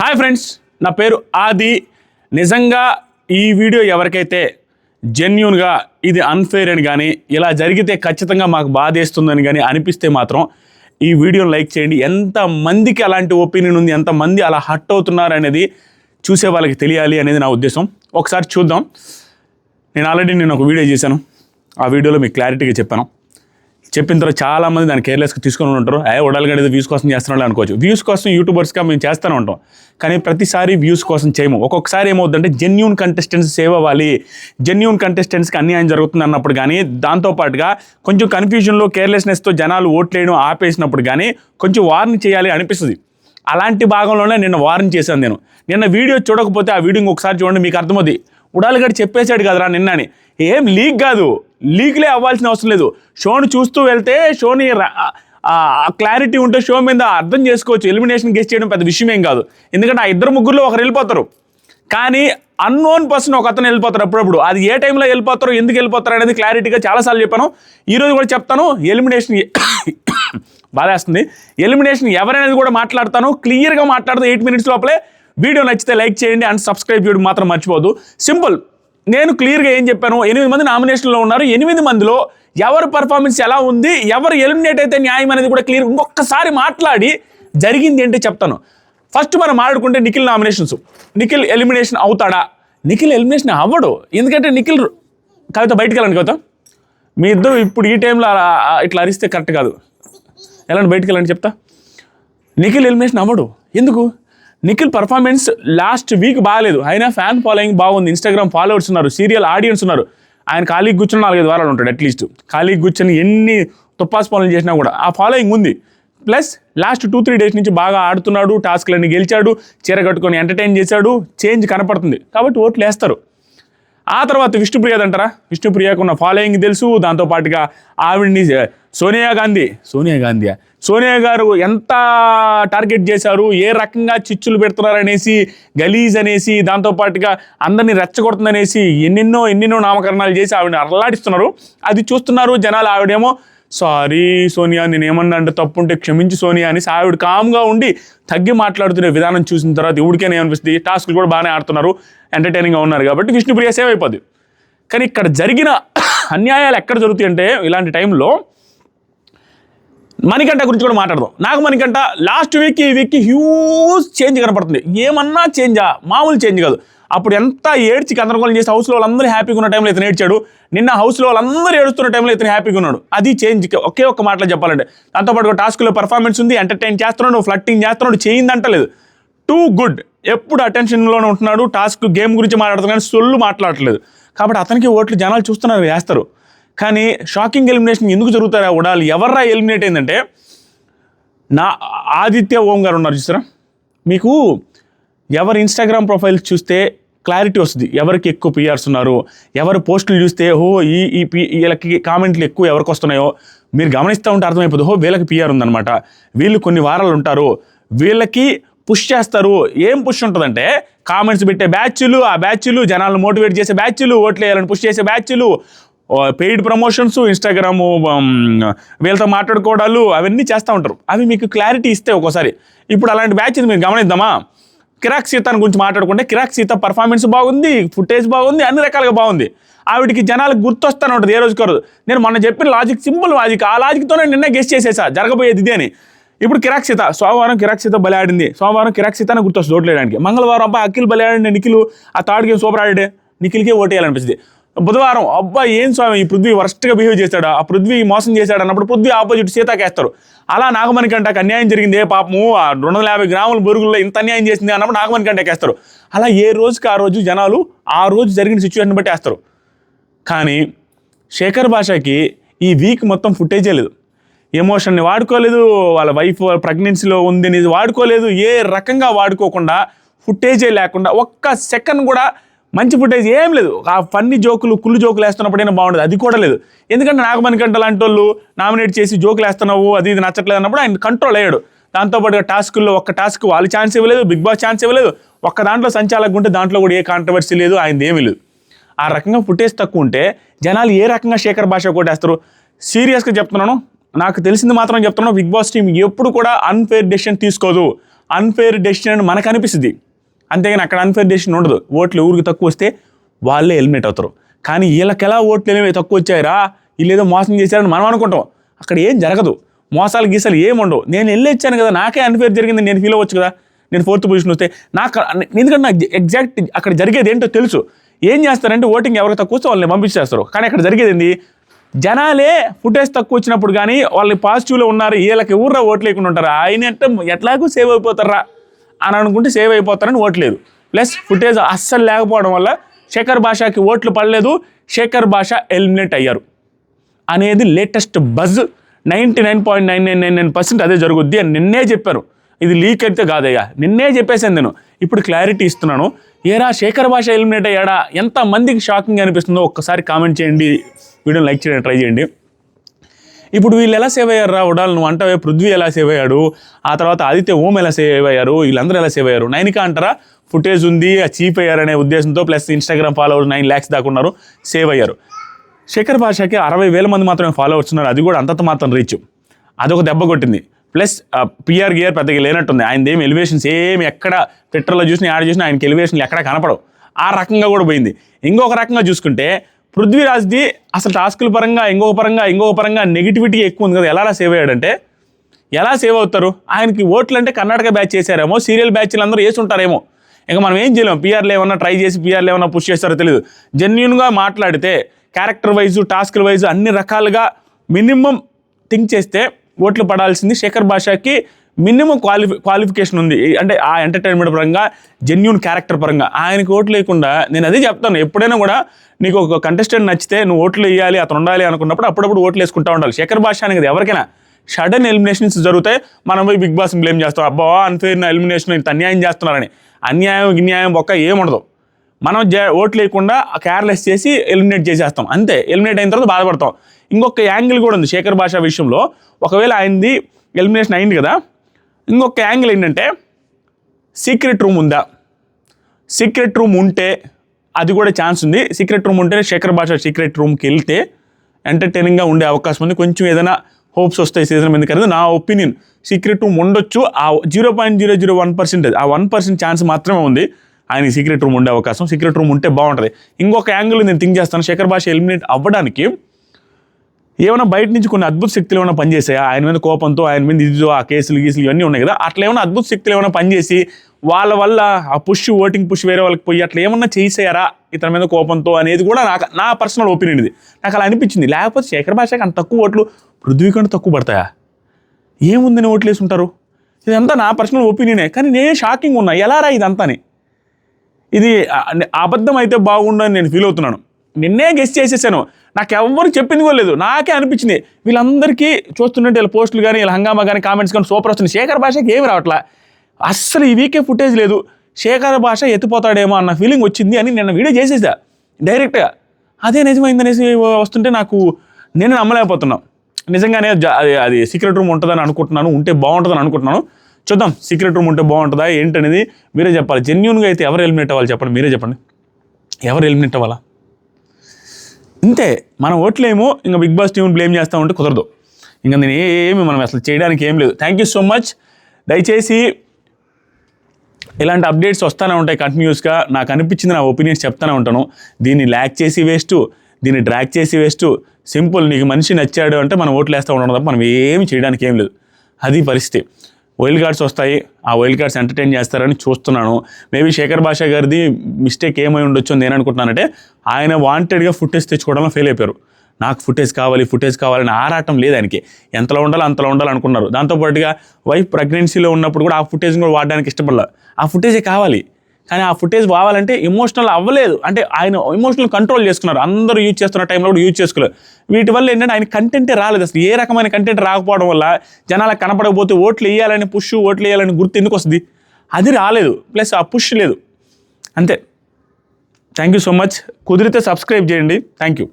Hi friends నా పేరు ఆది. నిజంగా ఈ వీడియో ఎవరికైతే జెన్యున్గా ఇది అన్ఫేర్ అని కానీ ఇలా జరిగితే ఖచ్చితంగా మాకు బాధేస్తుందని కానీ అనిపిస్తే మాత్రం ఈ వీడియోని లైక్ చేయండి. ఎంతమందికి అలాంటి ఒపీనియన్ ఉంది ఎంతమంది అలా హట్ అవుతున్నారు అనేది చూసే వాళ్ళకి తెలియాలి అనేది నా ఉద్దేశం. ఒకసారి చూద్దాం. నేను ఆల్రెడీ నేను ఒక వీడియో చేశాను. ఆ వీడియోలో మీకు క్లారిటీగా చెప్పాను. చెప్పిన తర్వాత చాలా మంది దాన్ని కేర్లెస్గా తీసుకొని ఉంటారు. ఏ ఉడాలిగడ వ్యూస్ కోసం చేస్తున్నాడు అనుకోవచ్చు. వ్యూస్ కోసం యూట్యూబర్స్గా మేము చేస్తూనే ఉంటాం. కానీ ప్రతిసారి వ్యూస్ కోసం చేయము. ఒక్కొక్కసారి ఏమవుతుందంటే జెన్యున్ కంటెస్టెంట్స్ సేవ్ అవ్వాలి. జెన్యున్ కంటెస్టెంట్స్కి అన్యాయం జరుగుతుంది అన్నప్పుడు కానీ దాంతోపాటుగా కొంచెం కన్ఫ్యూజన్లో కేర్లెస్నెస్తో జనాలు ఓట్లేయడం ఆపేసినప్పుడు కానీ కొంచెం వార్న్ చేయాలి అనిపిస్తుంది. అలాంటి భాగంలోనే నిన్న వార్న్ చేశాను నేను. నిన్న వీడియో చూడకపోతే ఆ వీడియో ఒకసారి చూడండి మీకు అర్థమవుతుంది ఉడాలిగడ్ చెప్పేశాడు కదరా నిన్నని. ఏం లీక్ కాదు. లీక్లే అవ్వాల్సిన అవసరం లేదు. షోని చూస్తూ వెళ్తే షోని క్లారిటీ ఉంటే షో మీద అర్థం చేసుకోవచ్చు. ఎలిమినేషన్ గెస్ట్ చేయడం పెద్ద విషయం ఏం కాదు. ఎందుకంటే ఆ ఇద్దరు ముగ్గురులో ఒకరు వెళ్ళిపోతారు. కానీ అన్నోన్ పర్సన్ ఒక అతను వెళ్ళిపోతారు అప్పుడప్పుడు. అది ఏ టైంలో వెళ్ళిపోతారో ఎందుకు వెళ్ళిపోతారు అనేది క్లారిటీగా చాలాసార్లు చెప్పాను. ఈరోజు కూడా చెప్తాను. ఎలిమినేషన్ బాధేస్తుంది. ఎలిమినేషన్ ఎవరనేది కూడా మాట్లాడతాను. క్లియర్గా మాట్లాడుతూ ఎయిట్ మినిట్స్ లోపలే. వీడియో నచ్చితే లైక్ చేయండి అండ్ సబ్స్క్రైబ్ చేయడం మాత్రం మర్చిపోదు సింపుల్ నేను క్లియర్గా ఏం చెప్పాను? ఎనిమిది మంది నామినేషన్లో ఉన్నారు. ఎనిమిది మందిలో ఎవరి పర్ఫార్మెన్స్ ఎలా ఉంది? ఎవరు ఎలిమినేట్ అయితే న్యాయం అనేది కూడా క్లియర్ ఇంకొకసారి మాట్లాడి జరిగింది ఏంటో చెప్తాను. ఫస్ట్ మనం మాట్లాడుకుంటే నిఖిల్ నామినేషన్స్ నిఖిల్ ఎలిమినేషన్ అవుతాడా? నిఖిల్ ఎలిమినేషన్ అవ్వడు. ఎందుకంటే నిఖిల్ కవిత బయటికి వెళ్ళండి కవిత. మీ ఇద్దరు ఇప్పుడు ఈ టైంలో ఇట్లా అరిస్తే కరెక్ట్ కాదు. వెళ్ళండి బయటికి వెళ్ళండి చెప్తా. నిఖిల్ ఎలిమినేషన్ అవ్వడు. ఎందుకు? నిఖిల్ పర్ఫార్మెన్స్ లాస్ట్ వీక్ బాగాలేదు. అయినా ఫ్యాన్ ఫాలోయింగ్ బాగుంది. ఇన్స్టాగ్రామ్ ఫాలోవర్స్ ఉన్నారు. సీరియల్ ఆడియన్స్ ఉన్నారు. ఆయన ఖాళీకి కూర్చొని నాలుగైదు వారాలు ఉంటాడు అట్లీస్ట్ ఖాళీకి కూర్చొని ఎన్ని తుప్పాస్ పనులు చేసినా కూడా. ఆ ఫాలోయింగ్ ఉంది. Plus last two three days నుంచి బాగా ఆడుతున్నాడు టాస్క్లన్నీ గెలిచాడు చీర కట్టుకొని ఎంటర్టైన్ చేశాడు చేంజ్ కనపడుతుంది. కాబట్టి ఓట్లు వేస్తారు. ఆ తర్వాత విష్ణుప్రియది అంటారా? విష్ణుప్రియకు ఉన్న ఫాలోయింగ్ తెలుసు దాంతోపాటుగా ఆవిడ్ని సోనియా గాంధీ సోనియా గాంధీ సోనియా గారు ఎంత టార్గెట్ చేశారు ఏ రకంగా చిచ్చులు పెడుతున్నారు అనేసి గలీజ్ అనేసి దాంతోపాటుగా అందరినీ రెచ్చగొడుతుందనేసి ఎన్నెన్నో ఎన్నెన్నో నామకరణాలు చేసి ఆవిడని అరలాడిస్తున్నారు అది చూస్తున్నారు జనాలు ఆవిడేమో సారీ సోనియా నేను ఏమన్నా అంటే తప్పు ఉంటే క్షమించి సోనియా అని ఆవిడ కామ్గా ఉండి తగ్గి మాట్లాడుతున్న విధానం చూసిన తర్వాత ఇవిడికేనే అనిపిస్తుంది టాస్క్లు కూడా బాగానే ఆడుతున్నారు ఎంటర్టైనింగ్గా ఉన్నారు కాబట్టి విష్ణుప్రియ సేవ్ అయిపోద్ది. కానీ ఇక్కడ జరిగిన అన్యాయాలు ఎక్కడ జరుగుతాయి అంటే ఇలాంటి టైంలో మణికంఠ గురించి కూడా మాట్లాడదాం. నాకు మణికంఠ లాస్ట్ వీక్ ఈ వీక్కి హ్యూజ్ చేంజ్ కనపడుతుంది. ఏమన్నా చేంజా మామూలు చేంజ్ కాదు. అప్పుడు ఎంత ఏడ్చి గందరగోళం చేసి హౌస్లో వాళ్ళందరూ హ్యాపీగా ఉన్న టైంలో ఇతను ఏడ్చాడు. నిన్న హౌస్లో వాళ్ళందరూ ఏడుస్తున్న టైంలో ఇతను హ్యాపీగా ఉన్నాడు. అది చేంజ్ ఒకే ఒక్క మాటలో చెప్పాలంటే. దాంతోపాటు టాస్క్లో పర్ఫార్మెన్స్ ఉంది ఎంటర్టైన్ చేస్తున్నాడు ఫ్లట్టింగ్ చేస్తున్నాడు చేయిందంటలేదు. టూ గుడ్ ఎప్పుడు అటెన్షన్లోనే ఉంటున్నాడు టాస్క్ గేమ్ గురించి మాట్లాడుతున్నాడు సొల్లు మాట్లాడట్లేదు. కాబట్టి అతనికి ఓట్లు జనాలు చూస్తున్నారు వేస్తారు. కానీ షాకింగ్ ఎలిమినేషన్ ఎందుకు జరుగుతారా ఉడాలి ఎవర్రా ఎలిమినేట్ అయిందంటే నా ఆదిత్య ఓం గారు ఉన్నారు చూసారా? మీకు ఎవరి ఇన్స్టాగ్రామ్ ప్రొఫైల్స్ చూస్తే క్లారిటీ వస్తుంది. ఎవరికి ఎక్కువ పిఆర్స్ ఉన్నారు? ఎవరు పోస్టులు చూస్తే ఓ ఈ ఈ పి వీళ్ళకి కామెంట్లు ఎక్కువ ఎవరికి వస్తున్నాయో? మీరు గమనిస్తూ ఉంటే అర్థమైపోతుంది ఓ వీళ్ళకి పిఆర్ ఉందన్నమాట. వీళ్ళు కొన్ని వారాలు ఉంటారు. వీళ్ళకి పుష్ చేస్తారు. ఏం పుష్ ఉంటుందంటే కామెంట్స్ పెట్టే బ్యాచ్లు ఆ బ్యాచ్లు జనాలను మోటివేట్ చేసే బ్యాచ్లు ఓట్లు వేయాలని పుష్ చేసే బ్యాచ్లు పెయిడ్ ప్రమోషన్స్ ఇన్స్టాగ్రాము వీళ్ళతో మాట్లాడుకోవడాలు అవన్నీ చేస్తూ ఉంటారు. అవి మీకు క్లారిటీ ఇస్తే ఒక్కోసారి ఇప్పుడు అలాంటి బ్యాచ్ మీరు గమనిద్దామా? కిరాక్ సీతాన్ గురించి మాట్లాడుకుంటే కిరాక్ సీత పర్ఫార్మెన్స్ బాగుంది ఫుటేజ్ బాగుంది అన్ని రకాలుగా బాగుంది. ఆవిడికి జనాలకు గుర్తొస్తానే ఉంటుంది ఏ రోజుకి రోజు. నేను మొన్న చెప్పిన లాజిక్ సింపుల్ లాజిక్ ఆ లాజిక్తోనే నిన్న గెస్ట్ చేసేసా జరగబోయేది ఇదే అని. ఇప్పుడు కిరాక్ సీత సోమవారం కిరాక్ సీత బలి ఆడింది. సోమవారం కిరాక్ సీతనే గుర్తొస్తుంది ఓట్లేయడానికి మంగళవారం అబ్బా అఖిల్ బలి ఆడింది నిఖిల్ ఆ థర్డ్ గేమ్ సూపర్ ఆడాడే? నిఖిల్కే ఓటేయాలనిపిస్తుంది. బుధవారం అబ్బా ఏం స్వామి ఈ పృథ్వీ వరస్ట్గా బిహేవ్ చేశాడు? ఆ పృథ్వీ మోసం చేశాడు అన్నప్పుడు పృథ్వీ ఆపోజిట్ సీతాకేస్తారు. అలా నాగమణి కంటకు అన్యాయం జరిగింది ఏ పాపము ఆ రెండు వందల యాభై గ్రాముల బొరుగుల్లో ఇంత అన్యాయం చేసింది అన్నప్పుడు నాగమణి కంటకేస్తారు అలా ఏ రోజుకి ఆ రోజు జనాలు ఆ రోజు జరిగిన సిచ్యువేషన్ బట్టి వేస్తారు. కానీ శేఖర్ భాషకి ఈ వీక్ మొత్తం ఫుటేజే లేదు. ఎమోషన్ని వాడుకోలేదు వాళ్ళ వైఫ్ ప్రెగ్నెన్సీలో ఉంది అనేది వాడుకోలేదు ఏ రకంగా వాడుకోకుండా ఫుటేజే లేకుండా ఒక్క సెకండ్ కూడా మంచి ఫుటేజ్ ఏం లేదు. ఆ ఫన్నీ జోకులు కుళ్ళు జోకులు వేస్తున్నప్పుడైనా బాగుండదు. అది కూడా లేదు. ఎందుకంటే నాగమణి గంట లాంటి వాళ్ళు నామినేట్ చేసి జోకులు వేస్తున్నావు అది ఇది నచ్చట్లేదు అన్నప్పుడు ఆయన కంట్రోల్ అయ్యాడు. దాంతోపాటు టాస్కుల్లో ఒక్క టాస్క్ వాళ్ళు ఛాన్స్ ఇవ్వలేదు బిగ్ బాస్ ఛాన్స్ ఇవ్వలేదు. ఒక్క దాంట్లో సంచాలకు ఉంటే దాంట్లో కూడా ఏ కాంట్రవర్సీ లేదు ఆయనది ఏమీ లేదు. ఆ రకంగా ఫుటేజ్ తక్కువ ఉంటే జనాలు ఏ రకంగా శేఖర్ భాష కొట్టేస్తారు? సీరియస్గా చెప్తున్నాను. నాకు తెలిసింది మాత్రం చెప్తున్నాను బిగ్ బాస్ టీం ఎప్పుడు కూడా అన్ఫేర్ డెసిషన్ తీసుకోదు. అన్ఫేర్ డెసిషన్ అని మనకు అనిపిస్తుంది. అంతేగాని అక్కడ అన్ఫేర్ డెసిషన్ ఉండదు. ఓట్లు ఊరికి తక్కువ వస్తే వాళ్ళే ఎలిమినేట్ అవుతారు. కానీ వీళ్ళకి ఎలా ఓట్లు ఎలిమినేట్ తక్కువ వచ్చాయిరా? వీళ్ళు ఏదో మోసం చేశారని మనం అనుకుంటాం. అక్కడ ఏం జరగదు. మోసాలు గీసాలు ఏం ఉండవు. నేను వెళ్ళి వచ్చాను కదా నాకే అన్ఫేర్ జరిగింది నేను ఫీల్ అవ్వచ్చు కదా? నేను ఫోర్త్ పొజిషన్ వస్తే నాకు ఎందుకంటే నాకు ఎగ్జాక్ట్ అక్కడ జరిగేది ఏంటో తెలుసు. ఏం చేస్తారంటే ఓటింగ్ ఎవరికి తక్కువ వస్తే వాళ్ళని పంపించేస్తారు. కానీ అక్కడ జరిగేది ఏంది? జనాలే ఫుటేజ్ తక్కువ వచ్చినప్పుడు కానీ వాళ్ళు పాజిటివ్లో ఉన్నారు. వీళ్ళకి ఊర్రా ఓట్లు లేకుండా ఉంటారా? ఆయన అంటే ఎట్లాగూ సేవ్ అయిపోతారా? అని అనుకుంటే సేవ్ అయిపోతారని ఓట్లేదు ప్లస్ ఫుటేజ్ అస్సలు లేకపోవడం వల్ల శేఖర్ భాషకి ఓట్లు పడలేదు శేఖర్ భాష ఎలిమినేట్ అయ్యారు. అనేది latest buzz. Ninety nine point nine nine nine nine percent అదే జరుగుద్ది అని నిన్నే చెప్పారు. ఇది లీక్ అయితే కాదయ్యా. నిన్నే చెప్పేసాను నేను. ఇప్పుడు క్లారిటీ ఇస్తున్నాను. ఏరా శేఖర్ భాష ఎలిమినేట్ అయ్యాడా? ఎంత మందికి షాకింగ్ అనిపిస్తుందో ఒక్కసారి కామెంట్ చేయండి. వీడియోని లైక్ చేయడానికి ట్రై చేయండి. ఇప్పుడు వీళ్ళు ఎలా సేవ్ అయ్యారు రా ఉడాల్? నువ్వు అంటావే పృథ్వీ ఎలా సేవ్ అయ్యాడు? ఆ తర్వాత ఆదిత్య ఓం ఎలా సేవ్ అయ్యారు? వీళ్ళందరూ ఎలా సేవ్ అయ్యారు? నైనిక అంటారా ఫుటేజ్ ఉంది చీప్ అయ్యారనే ఉద్దేశంతో plus Instagram followers nine lakhs దాకా ఉన్నారు సేవ్ అయ్యారు. శేఖర్ భాషకి అరవై వేల మంది మాత్రమే ఫాలోవర్స్ ఉన్నారు అది కూడా అంతంత మాత్రం రీచ్ అదొక దెబ్బ కొట్టింది. ప్లస్ పిఆర్ గియర్ పెద్దగా లేనట్టుంది. ఆయన ఏం ఎలివేషన్స్ ఏమి ఎక్కడ ట్విట్టర్లో చూసినా యాడ్ చూసినా ఆయనకి ఎలివేషన్లు ఎక్కడ కనపడవు. ఆ రకంగా కూడా పోయింది. ఇంకొక రకంగా చూసుకుంటే పృథ్వీరాజ్ది అసలు టాస్కుల పరంగా ఇంకొక పరంగా ఇంకొక పరంగా నెగిటివిటీ ఎక్కువ ఉంది కదా ఎలా సేవ్ అయ్యాడంటే ఎలా సేవ్ అవుతారు? ఆయనకి ఓట్లు అంటే కర్ణాటక బ్యాచ్ చేశారేమో సీరియల్ బ్యాచ్లు అందరూ వేసి ఉంటారేమో ఇంకా మనం ఏం చేయలేము పీఆర్లు ఏమన్నా ట్రై చేసి పీఆర్లు ఏమన్నా పుష్ చేస్తారో తెలియదు జెన్యున్గా మాట్లాడితే క్యారెక్టర్ వైజ్ టాస్క్ల వైజ్ అన్ని రకాలుగా మినిమం థింక్ చేస్తే ఓట్లు పడాల్సింది శేఖర్ భాషకి మినిమం క్వాలిఫి క్వాలిఫికేషన్ ఉంది. అంటే ఆ ఎంటర్టైన్మెంట్ పరంగా జెన్యున్ క్యారెక్టర్ పరంగా. ఆయనకి ఓట్లు లేకుండా నేను అదే చెప్తాను. ఎప్పుడైనా కూడా నీకు ఒక కంటెస్టెంట్ నచ్చితే నువ్వు ఓట్లు వేయాలి అతను ఉండాలి అనుకున్నప్పుడు అప్పుడప్పుడు ఓట్లు వేసుకుంటా ఉండాలి. శేఖర్ భాష అనేది ఎవరికైనా సడన్ ఎలిమినేషన్స్ జరుగుతాయి మనం పోయి బిగ్ బాస్ బ్లేమ్ చేస్తాం. అబ్బా అన్ఫేర్ ఎలిమినేషన్ ఇంత అన్యాయం చేస్తున్నారని. అన్యాయం గిన్యాయం ఒక్క ఏముండదు. మనం జ ఓట్లు లేకుండా కేర్లెస్ చేసి ఎలిమినేట్ చేసేస్తాం. అంతే. ఎలిమినేట్ అయిన తర్వాత బాధపడతాం. ఇంకొక యాంగిల్ కూడా ఉంది శేఖర్ భాష విషయంలో. ఒకవేళ ఆయనది ఎలిమినేషన్ అయింది కదా ఇంకొక యాంగిల్ ఏంటంటే సీక్రెట్ రూమ్ ఉందా? సీక్రెట్ రూమ్ ఉంటే అది కూడా ఛాన్స్ ఉంది. సీక్రెట్ రూమ్ ఉంటే శేఖర్ భాష సీక్రెట్ రూమ్కి వెళ్తే ఎంటర్టైనింగ్గా ఉండే అవకాశం ఉంది. కొంచెం ఏదైనా హోప్స్ వస్తాయి సీజన్ మీద నా ఒపీనియన్ సీక్రెట్ రూమ్ ఉండొచ్చు. ఆ zero point zero zero one percentage ఆ వన్ పర్సెంట్ ఛాన్స్ మాత్రమే ఉంది. ఆయన సీక్రెట్ రూమ్ ఉండే అవకాశం. సీక్రెట్ రూమ్ ఉంటే బాగుంటుంది. ఇంకొక యాంగిల్ నేను థింక్ చేస్తాను. శేఖర్ భాష ఎలిమినేట్ అవ్వడానికి ఏమైనా బయట నుంచి కొన్ని అద్భుత శక్తులు ఏమైనా పనిచేసాయా ఆయన మీద కోపంతో ఆయన మీద ఇదిదో ఆ కేసులు గీసులు ఇవన్నీ ఉన్నాయి కదా? అట్లా ఏమైనా అద్భుత శక్తులు ఏమైనా పనిచేసి వాళ్ళ వల్ల ఆ పుష్ ఓటింగ్ పుష్ వేరే వాళ్ళకి పోయి అట్లా ఏమన్నా చేసారా ఇతని మీద కోపంతో అనేది కూడా నాకు నా పర్సనల్ ఒపీనియన్ ఇది. నాకు అలా అనిపించింది. లేకపోతే శేఖర్ భాషకి అంత తక్కువ ఓట్లు పృథ్వీ కంటే తక్కువ పడతాయా? ఏముందని ఓట్లు వేసుంటారు? ఇదంతా నా పర్సనల్ ఒపీనియనే కానీ నేనే షాకింగ్ ఉన్నా. ఎలా రా ఇదంతాని? ఇది అబద్ధం అయితే బాగుండని నేను ఫీల్ అవుతున్నాను. నిన్నే గెస్ట్ చేసేసాను. నాకు ఎవ్వరు చెప్పింది కూడా లేదు. నాకే అనిపించింది. వీళ్ళందరికీ చూస్తుంటే వీళ్ళ పోస్టులు కానీ వీళ్ళ హంగామా కానీ కామెంట్స్ కానీ సూపర్ వస్తుంది శేఖర్ భాషకి ఏమి రావట్లా? అస్సలు ఈ వీకే ఫుటేజ్ లేదు. శేఖర్ భాష ఎత్తిపోతాడేమో అన్న ఫీలింగ్ వచ్చింది అని నిన్న వీడియో చేసేసా. డైరెక్ట్గా అదే నిజమైందనేసి వస్తుంటే నాకు నేను నమ్మలేకపోతున్నాను నిజంగానే అది అది సీక్రెట్ రూమ్ ఉంటుందని అనుకుంటున్నాను. ఉంటే బాగుంటుందని అనుకుంటున్నాను. చూద్దాం సీక్రెట్ రూమ్ ఉంటే బాగుంటుందా ఏంటనేది మీరే చెప్పాలి. జెన్యున్గా అయితే ఎవరు ఎలిమినేట్ అవ్వాలి చెప్పండి? మీరే చెప్పండి. ఎవరు ఎలిమినేట్ అవ్వాలా? ఇంతే మన ఓట్లేమో ఇంకా బిగ్ బాస్ టీం బ్లేమ్ చేస్తూ ఉంటే కుదరదు. ఇంకా నేను ఏమి మనం అసలు చేయడానికి ఏం లేదు. థ్యాంక్ యూ సో మచ్ దయచేసి ఇలాంటి అప్డేట్స్ వస్తూనే ఉంటాయి కంటిన్యూస్గా. నాకు అనిపించింది నా ఒపీనియన్స్ చెప్తానే ఉంటాను. దీన్ని ల్యాక్ చేసి వేస్ట్ దీన్ని డ్రాక్ చేసి వేస్ట్. సింపుల్ నీకు మనిషి నచ్చాడు అంటే మనం ఓట్లు వేస్తూ ఉండడం తప్ప మనం ఏమి చేయడానికి ఏం లేదు. అది పరిస్థితి. వైల్డ్ కార్డ్స్ వస్తాయి. ఆ వైల్డ్ కార్డ్స్ ఎంటర్టైన్ చేస్తారని చూస్తున్నాను. మేబీ శేఖర్ భాష గారిది మిస్టేక్ ఏమై ఉండొచ్చు అని నేను అనుకుంటున్నానంటే ఆయన వాంటెడ్గా ఫుటేజ్ తెచ్చుకోవడంలో ఫెయిల్ అయిపోయారు. నాకు ఫుటేజ్ కావాలి ఫుటేజ్ కావాలని ఆరాటం లేదు ఆయనకి. ఎంతలో ఉండాలో అంతలో ఉండాలి అనుకున్నారు. దాంతోపాటుగా వైఫ్ ప్రెగ్నెన్సీలో ఉన్నప్పుడు కూడా ఆ ఫుటేజ్ కూడా వాడడానికి ఇష్టపడలేదు ఆ ఫుటేజే కావాలి? కానీ ఆ ఫుటేజ్ కావాలంటే ఎమోషనల్ అవ్వలేదు. అంటే ఆయన ఎమోషనల్ కంట్రోల్ చేసుకున్నారు. అందరూ యూజ్ చేస్తున్న టైంలో కూడా యూజ్ చేసుకోలేదు. వీటి వల్ల ఏంటంటే ఆయన కంటెంటే రాలేదు. అసలు ఏ రకమైన కంటెంట్ రాకపోవడం వల్ల జనాలకు కనపడకపోతే ఓట్లు వేయాలని పుష్ ఓట్లు వేయాలని గుర్తు ఎందుకు వస్తుంది? అది రాలేదు. ప్లస్ ఆ పుష్ లేదు. అంతే. థ్యాంక్ యూ సో మచ్ కుదిరితే సబ్స్క్రైబ్ చేయండి. Thank you